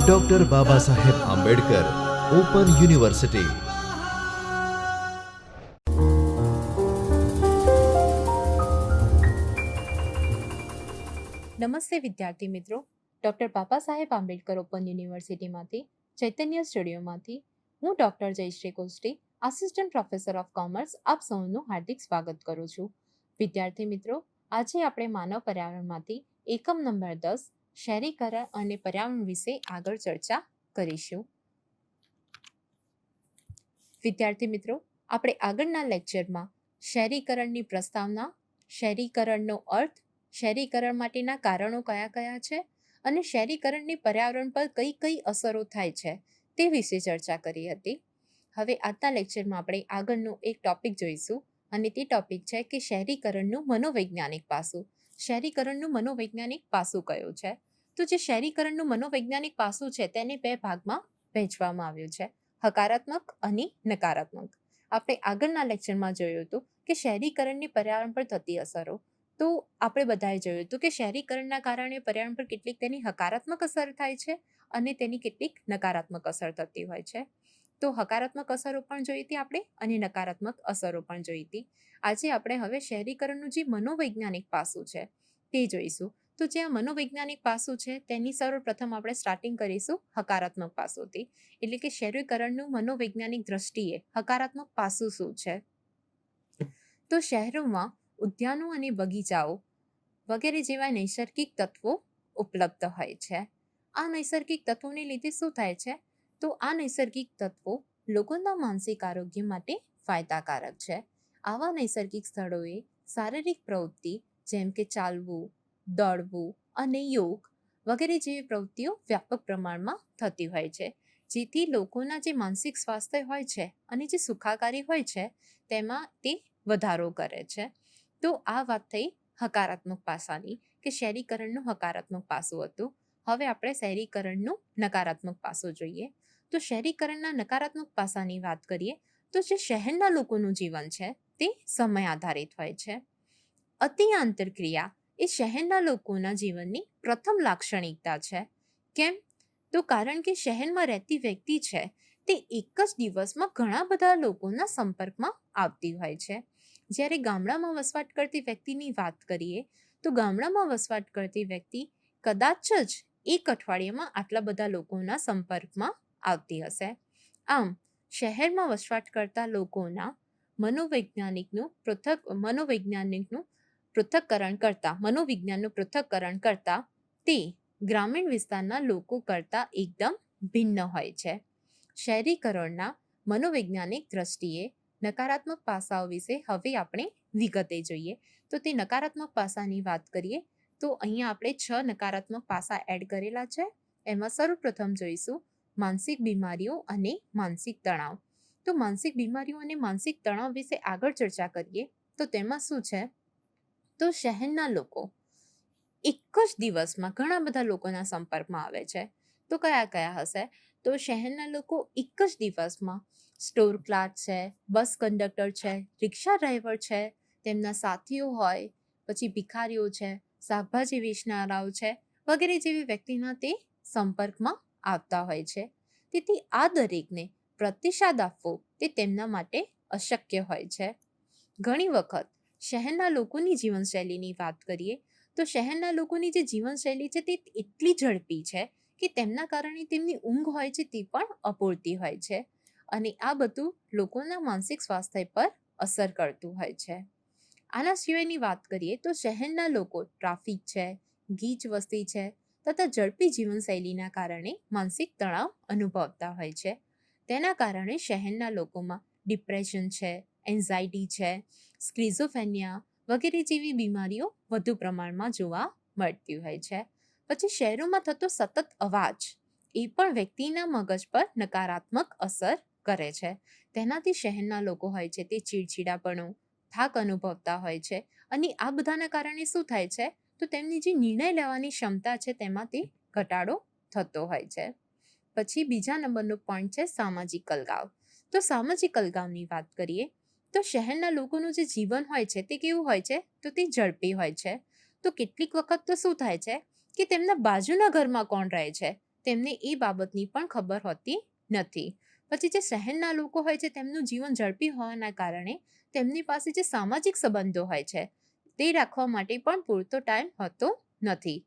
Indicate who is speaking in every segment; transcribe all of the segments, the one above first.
Speaker 1: Doctor Baba Saheb Ambedkar open university
Speaker 2: નમસ્તે વિદ્યાર્થી મિત્રો. ડૉક્ટર બાબા સાહેબ આંબેડકર ઓપન યુનિવર્સિટીમાંથી ચૈતન્ય સ્ટુડિયોમાંથી, હું doctor Jayshree Kosti assistant professor of commerce આપ સૌનું હાર્દિક સ્વાગત કરું છું. વિદ્યાર્થી મિત્રો, આજે આપણે માનવ પર્યાવરણમાંથી એકમ નંબર દસ શહેરીકરણ અને પર્યાવરણ વિશે આગળ ચર્ચા કરીશું. વિદ્યાર્થી મિત્રો, આપણે આગળના લેક્ચરમાં શહેરીકરણની પ્રસ્તાવના શહેરીકરણનો અર્થ શહેરીકરણ માટેના કારણો કયા કયા છે અને શહેરીકરણની પર્યાવરણ પર કઈ કઈ અસરો થાય છે તે વિશે ચર્ચા કરી હતી. હવે આજના લેક્ચરમાં આપણે આગળનું એક ટોપિક જોઈશું અને તે ટોપિક છે કે શહેરીકરણનું મનોવૈજ્ઞાનિક પાસું. શહેરીકરણનું મનોવૈજ્ઞાનિક પાસું કયું છે? તો જે શહેરીકરણનું મનોવૈજ્ઞાનિક પાસું છે તેને બે ભાગમાં વહેંચવામાં આવ્યું છે. હકારાત્મક અને નકારાત્મક. આપણે આગળના લેક્ચરમાં જોયું હતું કે શહેરીકરણની પર્યાવરણ પર થતી અસરો. તો આપણે બધાએ જોયું હતું કે શહેરીકરણના કારણે પર્યાવરણ પર કેટલીક તેની હકારાત્મક અસર થાય છે અને તેની કેટલીક નકારાત્મક અસર થતી હોય છે. તો હકારાત્મક અસરો પણ જોઈ હતી આપણે અને નકારાત્મક અસરો પણ જોઈ હતી. આજે આપણે હવે શહેરીકરણનું જે મનોવૈજ્ઞાનિક પાસું છે તે જોઈશું. તો જે આ મનોવૈજ્ઞાનિક પાસું છે, તેની સર્વપ્રથમ આપણે સ્ટાર્ટિંગ કરીશું હકારાત્મક પાસુંથી. એટલે કે શહેરીકરણનું મનોવૈજ્ઞાનિક દ્રષ્ટિએ હકારાત્મક પાસું શું છે? તો શહેરોમાં ઉદ્યાનો અને બગીચાઓ વગેરે જેવા નૈસર્ગિક તત્વો ઉપલબ્ધ હોય છે. આ નૈસર્ગિક તત્વોને લીધે શું થાય છે? તો આ નૈસર્ગિક તત્વો લોકોના માનસિક આરોગ્ય માટે ફાયદાકારક છે. આવા નૈસર્ગિક સ્થળોએ શારીરિક પ્રવૃત્તિ જેમ કે ચાલવું દોડવું અને યોગ વગેરે જેવી પ્રવૃત્તિઓ વ્યાપક પ્રમાણમાં થતી હોય છે. જેથી લોકોના જે માનસિક સ્વાસ્થ્ય હોય છે અને જે સુખાકારી હોય છે તેમાં તે વધારો કરે છે. તો આ વાત થઈ હકારાત્મક પાસાની કે શહેરીકરણનું હકારાત્મક પાસું હતું. હવે આપણે શહેરીકરણનું નકારાત્મક પાસું જોઈએ. તો શહેરીકરણના નકારાત્મક પાસાની વાત કરીએ તો જે શહેરના લોકોનું જીવન છે તે સમય આધારિત હોય છે. અતિ આંતરક્રિયા એ શહેરના લોકોના જીવનની પ્રથમ લાક્ષણિકતા છે. કેમ? તો કારણ કે શહેરમાં રહેતી વ્યક્તિ છે, તે એક જ દિવસમાં ઘણા બધા લોકોના સંપર્કમાં આવતી હોય છે. જ્યારે ગામડામાં વસવાટ કરતી વ્યક્તિની વાત કરીએ, તો ગામડામાં વસવાટ કરતી વ્યક્તિ કદાચ જ એક અઠવાડિયામાં આટલા બધા લોકોના સંપર્કમાં આવતી હશે. આમ, શહેરમાં વસવાટ કરતા લોકોના મનોવૈજ્ઞાનિકનું પૃથક, મનોવૈજ્ઞાનિકનું પૃથક્કરણ કરતા, મનોવિજ્ઞાનનું પૃથક્કરણ કરતા તે ગ્રામીણ વિસ્તારના લોકો કરતાં એકદમ ભિન્ન હોય છે. શહેરીકરણના મનોવૈજ્ઞાનિક દ્રષ્ટિએ નકારાત્મક પાસાઓ વિશે હવે આપણે વિગતે જોઈએ. તો તે નકારાત્મક પાસાની વાત કરીએ, તો અહીંયા આપણે છ નકારાત્મક પાસા એડ કરેલા છે. એમાં સર્વપ્રથમ જોઈશું માનસિક બીમારીઓ અને માનસિક તણાવ. તો માનસિક બીમારીઓ અને માનસિક તણાવ વિશે આગળ ચર્ચા કરીએ, તો તેમાં શું છે? તો શહેરના લોકો એક જ દિવસમાં ઘણા બધા લોકોના સંપર્કમાં આવે છે. તો કયા કયા હશે? તો શહેરના લોકો એક જ દિવસમાં સ્ટોર ક્લાર્ક છે, બસ કંડક્ટર છે, રિક્ષા ડ્રાઈવર છે, તેમના સાથીઓ હોય, પછી ભિખારીઓ છે, શાકભાજી વેચનારાઓ છે, વગેરે જેવી વ્યક્તિના તે સંપર્કમાં આવતા હોય છે. તેથી આ દરેકને પ્રતિસાદ આપવો તે તેમના માટે અશક્ય હોય છે. ઘણી વખત શહેરના લોકોની જીવનશૈલીની વાત કરીએ, તો શહેરના લોકોની જે જીવનશૈલી છે તે એટલી ઝડપી છે કે તેમના કારણે તેમની ઊંઘ હોય છે તે પણ અપૂરતી હોય છે અને આ બધું લોકોના માનસિક સ્વાસ્થ્ય પર અસર કરતું હોય છે. આના સિવાયની વાત કરીએ તો શહેરના લોકો ટ્રાફિક છે, ગીચ વસ્તી છે તથા ઝડપી જીવનશૈલીના કારણે માનસિક તણાવ અનુભવતા હોય છે. તેના કારણે શહેરના લોકોમાં ડિપ્રેશન છે એન્ઝાયટી છે સ્ક્રિઝોફેનિયા વગેરે જેવી બીમારીઓ વધુ પ્રમાણમાં જોવા મળતી હોય છે. પછી શહેરોમાં થતો સતત અવાજ એ પણ વ્યક્તિના મગજ પર નકારાત્મક અસર કરે છે. તેનાથી શહેરના લોકો હોય છે તે ચીડચીડાપણું, થાક અનુભવતા હોય છે અને આ બધાના કારણે શું થાય છે? તો તેમની જે નિર્ણય લેવાની ક્ષમતા છે તેમાંથી ઘટાડો થતો હોય છે. પછી બીજા નંબરનો પોઈન્ટ છે સામાજિક અલગાવ. તો સામાજિક અલગાવની વાત કરીએ તો શહેરના લોકોનું જે જીવન હોય છે, તે કેવું હોય છે? તો તે ઝડપી હોય છે. તો કેટલીક વખત તો શું થાય છે કે તેમના બાજુના ઘરમાં કોણ રહે છે? તેમને એ બાબતની પણ ખબર હોતી નથી. પછી જે શહેરના લોકો હોય છે, તેમનું જીવન ઝડપી હોવાના કારણે તેમની પાસે જે સામાજિક સંબંધો હોય છે, તે રાખવા માટે પણ પૂરતો ટાઈમ હોતો નથી.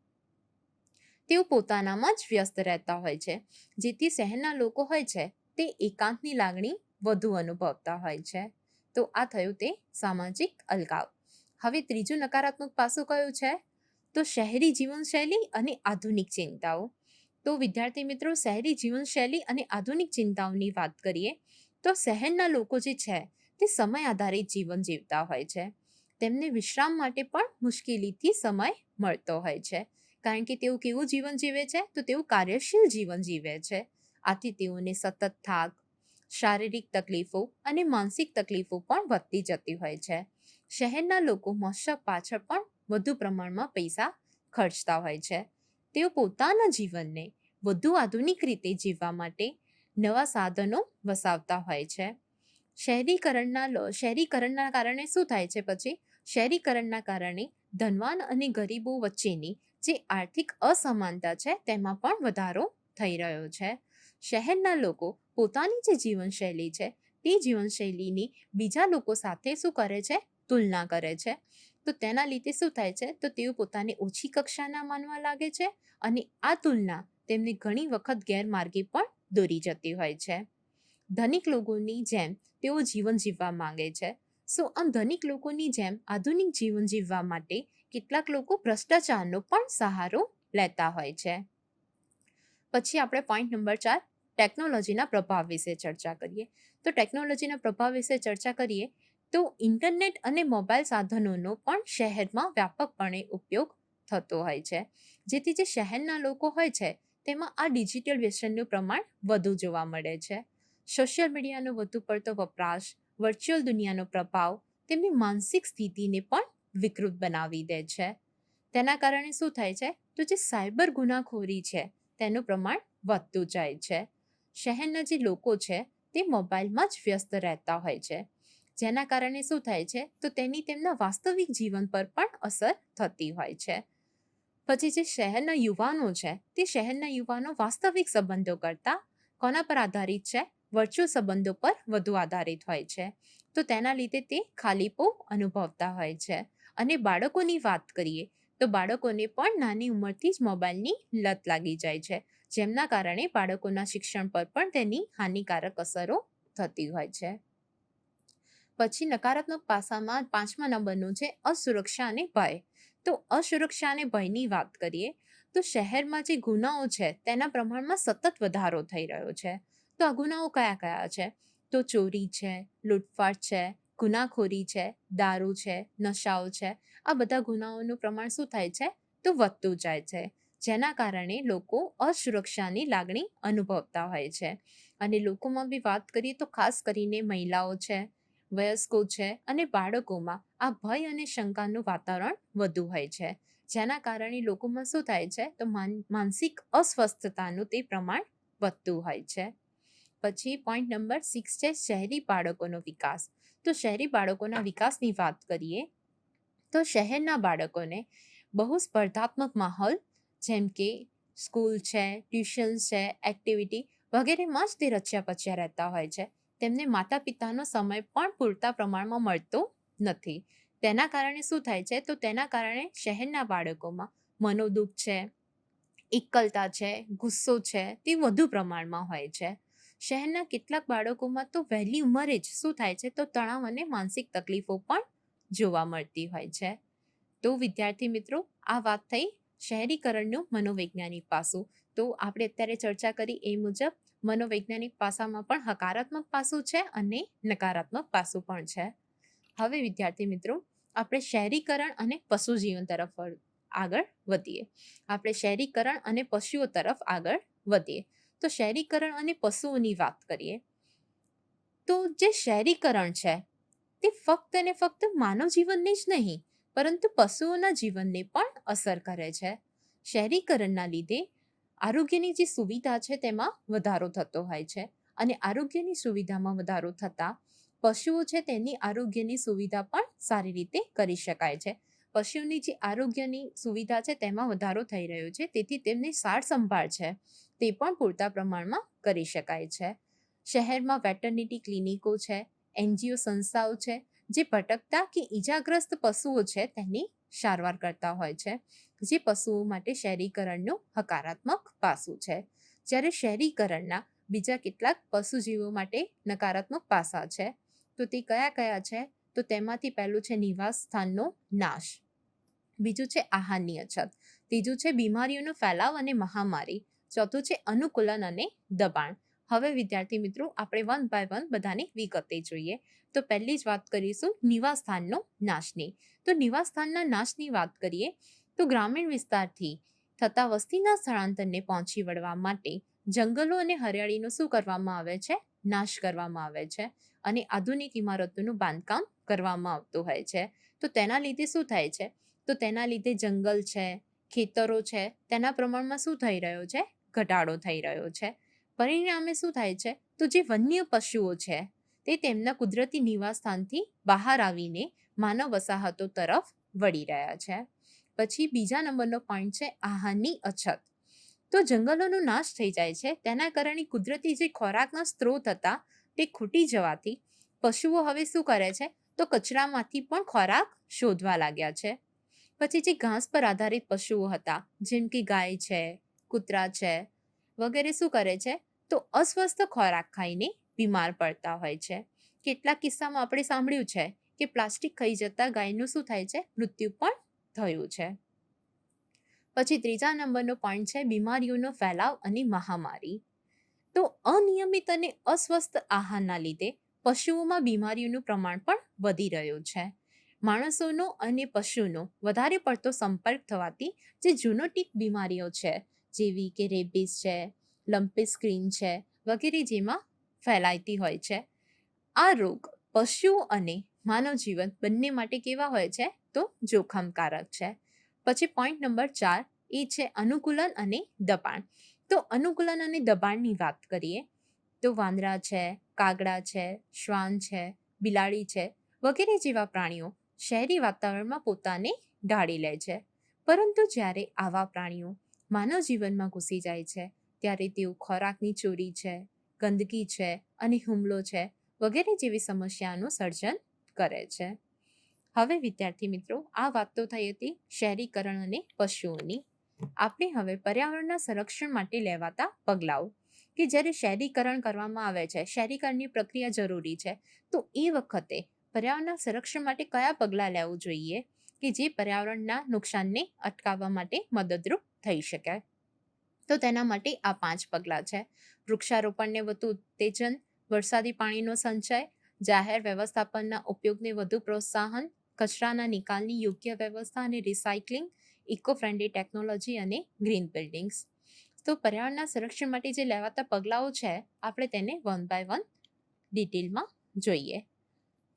Speaker 2: તેઓ પોતાનામાં જ વ્યસ્ત રહેતા હોય છે. જેથી શહેરના લોકો હોય છે, તે એકાંતની લાગણી વધુ અનુભવતા હોય છે. તો આ થયું તે સામાજિક અલગાવ. હવે ત્રીજું નકારાત્મક પાસું કયું છે? તો શહેરી જીવનશૈલી અને આધુનિક ચિંતાઓ. તો વિદ્યાર્થી મિત્રો, શહેરી જીવનશૈલી અને આધુનિક ચિંતાઓની વાત કરીએ, તો શહેરના લોકો જે છે, તે સમય આધારિત જીવન જીવતા હોય છે. તેમને વિશ્રામ માટે પણ મુશ્કેલીથી સમય મળતો હોય છે. કારણ કે તેઓ કેવું જીવન જીવે છે? તો તેઓ કાર્યશીલ જીવન જીવે છે. આથી તેઓને સતત થાક શારીરિક તકલીફો અને માનસિક તકલીફો પણ વધતી જતી હોય છે. શહેરના લોકો મોસમ પાછળ પણ વધુ પ્રમાણમાં પૈસા ખર્ચતા હોય છે. તેઓ પોતાના જીવનને વધુ આધુનિક રીતે જીવવા માટે નવા સાધનો વસાવતા હોય છે. શહેરીકરણના શહેરીકરણના કારણે શું થાય છે પછી? શહેરીકરણના કારણે ધનવાન અને ગરીબો વચ્ચેની જે આર્થિક અસમાનતા છે તેમાં પણ વધારો થઈ રહ્યો છે. શહેરના લોકો પોતાની જે જીવનશૈલી છે, તે જીવનશૈલીની બીજા લોકો સાથે શું કરે છે? તુલના કરે છે. તો તેના લીધે શું થાય છે? તો તેઓ પોતાને ઓછી કક્ષાના માનવા લાગે છે અને આ તુલના તેમને ઘણી વખત ગેરમાર્ગે પણ દોરી જતી હોય છે. ધનિક લોકોની જેમ તેઓ જીવન જીવવા માંગે છે. સો, આમ ધનિક લોકોની જેમ આધુનિક જીવન જીવવા માટે કેટલાક લોકો ભ્રષ્ટાચારનો પણ સહારો લેતા હોય છે. પછી આપણે પોઈન્ટ નંબર ચાર ટેકનોલોજીના પ્રભાવ વિશે ચર્ચા કરીએ. તો ટેકનોલોજીના પ્રભાવ વિશે ચર્ચા કરીએ, તો ઇન્ટરનેટ અને મોબાઈલ સાધનોનો પણ શહેરમાં વ્યાપકપણે ઉપયોગ થતો હોય છે. જેથી જે શહેરના લોકો હોય છે, તેમાં આ ડિજિટલ વ્યસનનું પ્રમાણ વધુ જોવા મળે છે. સોશિયલ મીડિયાનો વધુ પડતો વપરાશ, વર્ચ્યુઅલ દુનિયાનો પ્રભાવ તેમની માનસિક સ્થિતિને પણ વિકૃત બનાવી દે છે. તેના કારણે શું થાય છે? તો જે સાયબર ગુનાખોરી છે, તેનું પ્રમાણ વધતું જાય છે. શહેરના જે લોકો છે, તે મોબાઈલમાં જ વ્યસ્ત રહેતા હોય છે. જેના કારણે શું થાય છે, તો તેની તેમના વાસ્તવિક જીવન પર પણ અસર થતી હોય છે. પછી જે શહેરના યુવાનો છે, તે શહેરના યુવાનો વાસ્તવિક સંબંધો કરતાં, કોના પર આધારિત છે વર્ચ્યુઅલ સંબંધો પર વધુ આધારિત હોય છે. તો તેના લીધે તે ખાલીપો અનુભવતા હોય છે. અને બાળકોની વાત કરીએ તો બાળકોને પણ નાની ઉંમરથી જ મોબાઈલની લત લાગી જાય છે. જેમના કારણે બાળકોના શિક્ષણ પર પણ તેની હાનિકારક અસરો થતી હોય છે. પછી નકારાત્મક પાસામાં પાંચમા નંબરનું છે અસુરક્ષા અને ભય. તો અસુરક્ષા અને ભયની વાત કરીએ, તો શહેરમાં જે ગુનાઓ છે તેના પ્રમાણમાં સતત વધારો થઈ રહ્યો છે. તો આ ગુનાઓ કયા કયા છે? તો ચોરી છે, લૂંટફાટ છે, ગુનાખોરી છે, દારૂ છે, નશાઓ છે આ બધા ગુનાઓનું પ્રમાણ શું થાય છે? તો વધતું જાય છે. જેના કારણે લોકો અસુરક્ષાની લાગણી અનુભવતા હોય છે. અને લોકોમાં બી વાત કરીએ તો ખાસ કરીને મહિલાઓ છે, વયસ્કો છે અને બાળકોમાં આ ભય અને શંકાનું વાતાવરણ વધુ હોય છે. જેના કારણે લોકોમાં શું થાય છે? તો માન, માનસિક અસ્વસ્થતાનું તે પ્રમાણ વધતું હોય છે. પછી પોઈન્ટ નંબર સિક્સ છે શહેરી બાળકોનો વિકાસ. તો શહેરી બાળકોના વિકાસની વાત કરીએ તો શહેરના બાળકોને બહુ સ્પર્ધાત્મક માહોલ, જેમ કે સ્કૂલ છે, ટ્યુશન છે, એક્ટિવિટી વગેરેમાં જ તે રચ્યા પચ્યા રહેતા હોય છે. તેમને માતા પિતાનો સમય પણ પૂરતા પ્રમાણમાં મળતો નથી. તેના કારણે શું થાય છે? તો તેના કારણે શહેરના બાળકોમાં મનોદુઃખ છે, એકલતા છે, ગુસ્સો છે તે વધુ પ્રમાણમાં હોય છે. શહેરના કેટલાક બાળકોમાં તો વહેલી ઉંમરે જ શું થાય છે? તો તણાવ અને માનસિક તકલીફો પણ જોવા મળતી હોય છે. તો વિદ્યાર્થી મિત્રો, આ વાત થઈ શહેરીકરણનું મનોવૈજ્ઞાનિક પાસું. તો આપણે અત્યારે ચર્ચા કરી એ મુજબ મનોવૈજ્ઞાનિક પાસામાં પણ હકારાત્મક પાસું છે અને નકારાત્મક પાસું પણ છે. હવે વિદ્યાર્થી મિત્રો, આપણે શહેરીકરણ અને પશુ જીવન તરફ આગળ વધીએ. આપણે શહેરીકરણ અને પશુઓ તરફ આગળ વધીએ. તો શહેરીકરણ અને પશુઓની વાત કરીએ. તો જે શહેરીકરણ છે તે ફક્ત અને ફક્ત માનવ જીવનને જ નહીં, પરંતુ પશુઓના જીવનને પણ અસર કરે છે. શહેરીકરણના લીધે આરોગ્યની જે સુવિધા છે તેમાં વધારો થતો હોય છે અને આરોગ્યની સુવિધામાં વધારો થતાં પશુઓ છે તેની આરોગ્યની સુવિધા પણ સારી રીતે કરી શકાય છે. પશુઓની જે આરોગ્યની સુવિધા છે તેમાં વધારો થઈ રહ્યો છે, તેથી તેમની સાર સંભાળ છે, તે પણ પૂરતા પ્રમાણમાં કરી શકાય છે. શહેરમાં વેટરનિટી ક્લિનિકો છે એનજીઓ સંસ્થાઓ છે, જે ભટકતા કે ઈજાગ્રસ્ત પશુઓ છે તેની સારવાર કરતા હોય છે, જે પશુઓ માટે શહેરીકરણનું હકારાત્મક પાસું છે. જ્યારે શહેરીકરણના બીજા કેટલાક પશુજીવો માટે નકારાત્મક પાસા છે, તો તે કયા કયા છે? તો તેમાંથી પહેલું છે નિવાસ સ્થાનનો નાશ. બીજું છે આહારની અછત ત્રીજું છે બીમારીઓનો ફેલાવ અને મહામારી. ચોથું છે અનુકૂલન અને દબાણ. હવે વિદ્યાર્થી મિત્રો, આપણે વન બાય વન બધાની વિગતે જોઈએ. તો પહેલી જ વાત કરીશું નિવાસ સ્થાનનો નાશની. તો નિવાસ સ્થાનના નાશની વાત કરીએ, તો ગ્રામીણ વિસ્તારથી થતા વસ્તીના સ્થળાંતરને પહોંચી વળવા માટે જંગલો અને હરિયાળીનો શું કરવામાં આવે છે? નાશ કરવામાં આવે છે. અને આધુનિક ઇમારતોનું બાંધકામ કરવામાં આવતું હોય છે. તો તેના લીધે શું થાય છે? તો તેના લીધે જંગલ છે, ખેતરો છે, તેના પ્રમાણમાં શું થઈ રહ્યો છે? ઘટાડો થઈ રહ્યો છે. પરિણામે શું થાય છે? તો જે વન્ય પશુઓ છે, તે તેમના કુદરતી નિવાસ સ્થાનથી બહાર આવીને માનવ વસાહતો તરફ વળી રહ્યા છે. પછી બીજા નંબરનો પોઈન્ટ છે આહારની અછત. તો જંગલોનો નાશ થઈ જાય છે. તેના કારણે કુદરતી જે ખોરાકના સ્ત્રોત હતા, તે ખૂટી જવાથી પશુઓ હવે શું કરે છે? તો કચરામાંથી પણ ખોરાક શોધવા લાગ્યા છે. પછી જે ઘાસ પર આધારિત પશુઓ હતા, જેમ કે ગાય છે, કૂતરા છે, વગેરે શું કરે છે? તો અસ્વસ્થ ખોરાક ખાઈને બીમાર પડતા હોય છે. કેટલાક કિસ્સામાં આપણે સાંભળ્યું છે કે પ્લાસ્ટિક ખાઈ જતા ગાયનું શું થાય છે? મૃત્યુ પણ થયું છે. પછી ત્રીજા નંબરનો પોઈન્ટ છે બીમારીઓનો ફેલાવ અને મહામારી. તો અનિયમિત અને અસ્વસ્થ આહારના લીધે પશુઓમાં બીમારીઓનું પ્રમાણ પણ વધી રહ્યું છે. માણસોનો અને પશુનો વધારે પડતો સંપર્ક થવાથી જે જુનોટિક બીમારીઓ છે, જેવી કે રેબીઝ છે લંપી સ્ક્રીન છે વગેરે જેમાં ફેલાયતી હોય છે. આ રોગ પશુ અને માનવ જીવન બંને માટે કેવા હોય છે? તો જોખમકારક છે. પછી પોઈન્ટ નંબર ચાર, એ છે અનુકૂલન અને દબાણ. તો અનુકૂલન અને દબાણની વાત કરીએ, તો વાંદરા છે, કાગડા છે, શ્વાન છે, બિલાડી છે, વગેરે જેવા પ્રાણીઓ શહેરી વાતાવરણમાં પોતાને ઢાળી લે છે. પરંતુ જ્યારે આવા પ્રાણીઓ માનવ જીવનમાં ઘૂસી જાય છે ત્યારે તેઓ ખોરાકની ચોરી છે, ગંદકી છે અને હુમલો છે વગેરે જેવી સમસ્યાનું સર્જન કરે છે. હવે વિદ્યાર્થી મિત્રો, આ વાત તો થઈ હતી શહેરીકરણ અને પશુઓની. આપણે હવે પર્યાવરણના સંરક્ષણ માટે લેવાતા પગલાઓ. કે જ્યારે શહેરીકરણ કરવામાં આવે છે, શહેરીકરણની પ્રક્રિયા જરૂરી છે, તો એ વખતે પર્યાવરણના સંરક્ષણ માટે કયા પગલાં લેવું જોઈએ? કે જે પર્યાવરણના નુકસાનને અટકાવવા માટે મદદરૂપ થઈ શકે? તો તેના માટે આ પાંચ પગલાં છે. વૃક્ષારોપણને વધુ ઉત્તેજન, વરસાદી પાણીનો સંચય, જાહેર વ્યવસ્થાપનના ઉપયોગને વધુ પ્રોત્સાહન, કચરાના નિકાલની યોગ્ય વ્યવસ્થા અને રિસાયકલિંગ ઇકો ફ્રેન્ડલી ટેકનોલોજી અને ગ્રીન બિલ્ડિંગ્સ તો પર્યાવરણના સંરક્ષણ માટે જે લેવાતા પગલાઓ છે, આપણે તેને વન બાય વન ડિટેલમાં જોઈએ.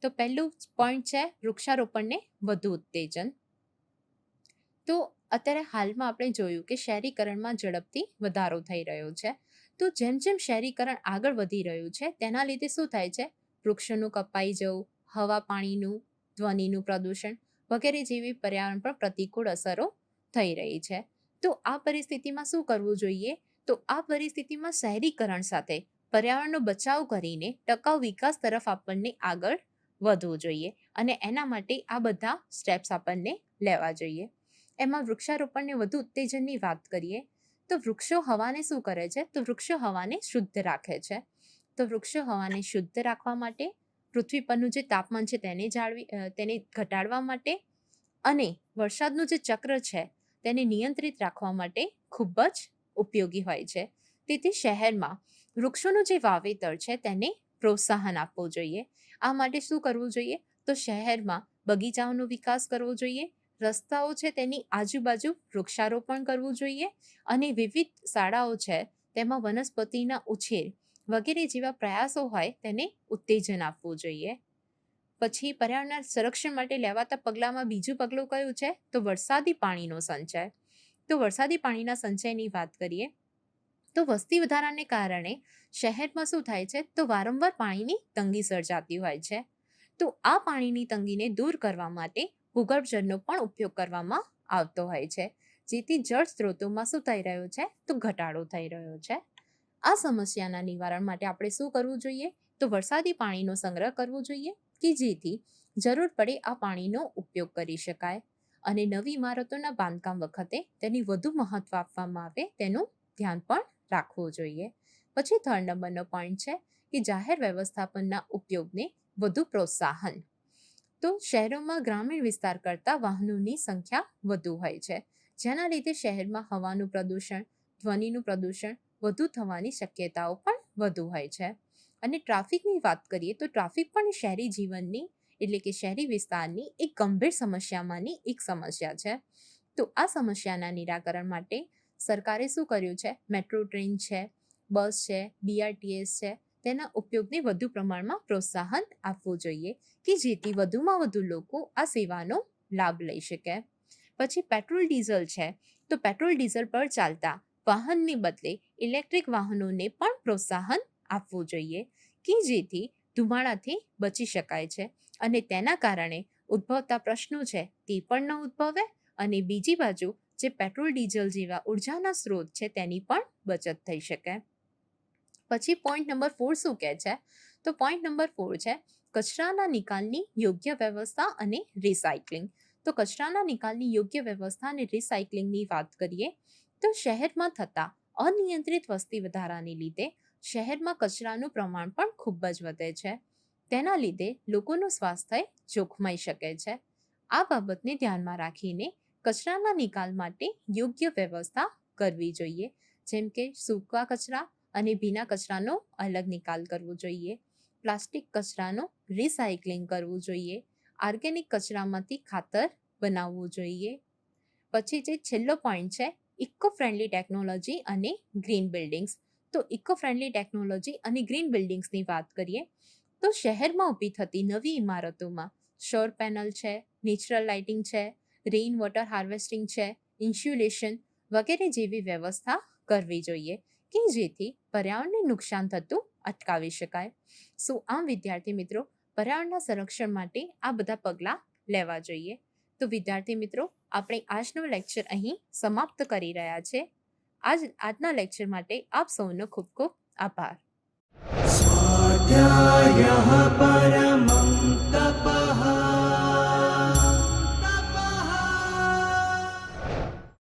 Speaker 2: તો પહેલું પોઈન્ટ છે, વૃક્ષારોપણને વધુ ઉત્તેજન. તો અત્યારે હાલમાં આપણે જોયું કે શહેરીકરણમાં ઝડપથી વધારો થઈ રહ્યો છે. તો જેમ જેમ શહેરીકરણ આગળ વધી રહ્યું છે, તેના લીધે શું થાય છે? વૃક્ષોનું કપાઈ જવું, હવા પાણીનું, ધ્વનિનું પ્રદૂષણ વગેરે જેવી પર્યાવરણ પર પ્રતિકૂળ અસરો થઈ રહી છે. તો આ પરિસ્થિતિમાં શું કરવું જોઈએ? તો આ પરિસ્થિતિમાં શહેરીકરણ સાથે પર્યાવરણનો બચાવ કરીને ટકાઉ વિકાસ તરફ આપણને આગળ વધવું જોઈએ અને એના માટે આ બધા સ્ટેપ્સ આપણને લેવા જોઈએ. એમાં વૃક્ષારોપણને વધુ ઉત્તેજનની વાત કરીએ, તો વૃક્ષો હવાને શું કરે છે? તો વૃક્ષો હવાને શુદ્ધ રાખે છે. તો વૃક્ષો હવાને શુદ્ધ રાખવા માટે, પૃથ્વી પરનું જે તાપમાન છે તેને જાળવી તેને ઘટાડવા માટે અને વરસાદનું જે ચક્ર છે તેને નિયંત્રિત રાખવા માટે ખૂબ જ ઉપયોગી હોય છે. તેથી શહેરમાં વૃક્ષોનું જે વાવેતર છે તેને પ્રોત્સાહન આપવું જોઈએ. આ માટે શું કરવું જોઈએ? તો શહેરમાં બગીચાઓનો વિકાસ કરવો જોઈએ રસ્તાઓ છે તેની આજુબાજુ વૃક્ષારોપણ કરવું જોઈએ અને વિવિધ શાળાઓ છે તેમાં વનસ્પતિના ઉછેર વગેરે જેવા પ્રયાસો હોય તેને ઉત્તેજન આપવું જોઈએ. પછી પર્યાવરણના સંરક્ષણ માટે લેવાતા પગલાંમાં બીજું પગલું કયું છે? તો વરસાદી પાણીનો સંચય. તો વરસાદી પાણીના સંચયની વાત કરીએ તો વસ્તી વધારાને કારણે શહેરમાં શું થાય છે? તો વારંવાર પાણીની તંગી સર્જાતી હોય છે. તો આ પાણીની તંગીને દૂર કરવા માટે ભૂગર્ભજળનો પણ ઉપયોગ કરવામાં આવતો હોય છે. જેથી જળ સ્ત્રોતોમાં શું થઈ રહ્યો છે? તો ઘટાડો થઈ રહ્યો છે. આ સમસ્યાના નિવારણ માટે આપણે શું કરવું જોઈએ? તો વરસાદી પાણીનો સંગ્રહ કરવો જોઈએ કે જેથી જરૂર પડે આ પાણીનો ઉપયોગ કરી શકાય. અને નવી ઇમારતોના બાંધકામ વખતે તેની વધુ મહત્વ આપવામાં આવે તેનું ધ્યાન પણ રાખવું જોઈએ. પછી થર્ડ નંબરનો પોઈન્ટ છે કે જાહેર વ્યવસ્થાપનના ઉપયોગને વધુ પ્રોત્સાહન તો શહેરોમાં ગ્રામીણ વિસ્તાર કરતાં વાહનોની સંખ્યા વધુ હોય છે. જેના લીધે શહેરમાં હવાનું પ્રદૂષણ, ધ્વનિનું પ્રદૂષણ વધુ થવાની શક્યતાઓ પણ વધુ હોય છે. અને ટ્રાફિકની વાત કરીએ તો ટ્રાફિક પણ શહેરી જીવનની, એટલે કે શહેરી વિસ્તારની એક ગંભીર સમસ્યામાંની એક સમસ્યા છે. તો આ સમસ્યાના નિરાકરણ માટે સરકારે શું કર્યું છે? મેટ્રો ટ્રેન છે, બસ છે બીઆરટીએસ છે તેના ઉપયોગને વધુ પ્રમાણમાં પ્રોત્સાહન આપવું જોઈએ કે જેથી વધુમાં વધુ લોકો આ સેવાનો લાભ લઈ શકે. પછી પેટ્રોલ ડીઝલ છે. તો પેટ્રોલ ડીઝલ પર ચાલતા વાહનને બદલે ઇલેક્ટ્રિક વાહનોને પણ પ્રોત્સાહન આપવું જોઈએ કે જેથી ધુમાડાથી બચી શકાય છે. અને તેના કારણે ઉદ્ભવતા પ્રશ્નો છે તે પણ ન ઉદ્ભવે અને બીજી બાજુ જે પેટ્રોલ ડીઝલ જેવા ઉર્જાના સ્ત્રોત છે તેની પણ બચત થઈ શકે. પછી પોઈન્ટ નંબર ફોર શું કહે છે? તો પોઈન્ટ નંબર ફોર છે, કચરાના નિકાલની યોગ્ય વ્યવસ્થા અને રિસાયકલિંગ તો કચરાના નિકાલની યોગ્ય વ્યવસ્થા અને રિસાયકલિંગની વાત કરીએ, તો શહેરમાં થતા અનિયંત્રિત વસ્તી વધારાને લીધે શહેરમાં કચરાનું પ્રમાણ પણ ખૂબ જ વધે છે. તેના લીધે લોકોનું સ્વાસ્થ્ય જોખમાઈ શકે છે. આ બાબતને ધ્યાનમાં રાખીને કચરાના નિકાલ માટે યોગ્ય વ્યવસ્થા કરવી જોઈએ. જેમ કે સૂકા કચરા અને ભીના કચરાનો અલગ નિકાલ કરવો જોઈએ. પ્લાસ્ટિક કચરાનો રિસાયકલિંગ કરવું જોઈએ. ઓર્ગેનિક કચરામાંથી ખાતર બનાવવું જોઈએ. પછી જે છેલ્લો પોઈન્ટ છે ઇકો ફ્રેન્ડલી ટેકનોલોજી અને ગ્રીન બિલ્ડિંગ્સ. તો ઇકો ફ્રેન્ડલી ટેકનોલોજી અને ગ્રીન બિલ્ડિંગ્સની વાત કરીએ, તો શહેરમાં ઊભી થતી નવી ઇમારતોમાં શોર પેનલ છે નેચરલ લાઇટિંગ છે રેઇન વોટર હાર્વેસ્ટિંગ છે ઇન્સ્યુલેશન વગેરે જેવી વ્યવસ્થા કરવી જોઈએ. કે જેથી પર્યાવરણને નુકસાન થતું અટકાવી શકાય. શું આમ, વિદ્યાર્થી મિત્રો, પર્યાવરણના સંરક્ષણ માટે આ બધા પગલાં લેવા જોઈએ? તો વિદ્યાર્થી મિત્રો, આપણે આજનો લેક્ચર અહીં સમાપ્ત કરી રહ્યા છે. આજ, આજના લેક્ચર માટે આપ સૌનો ખૂબ ખૂબ આભાર.
Speaker 3: પરમંતા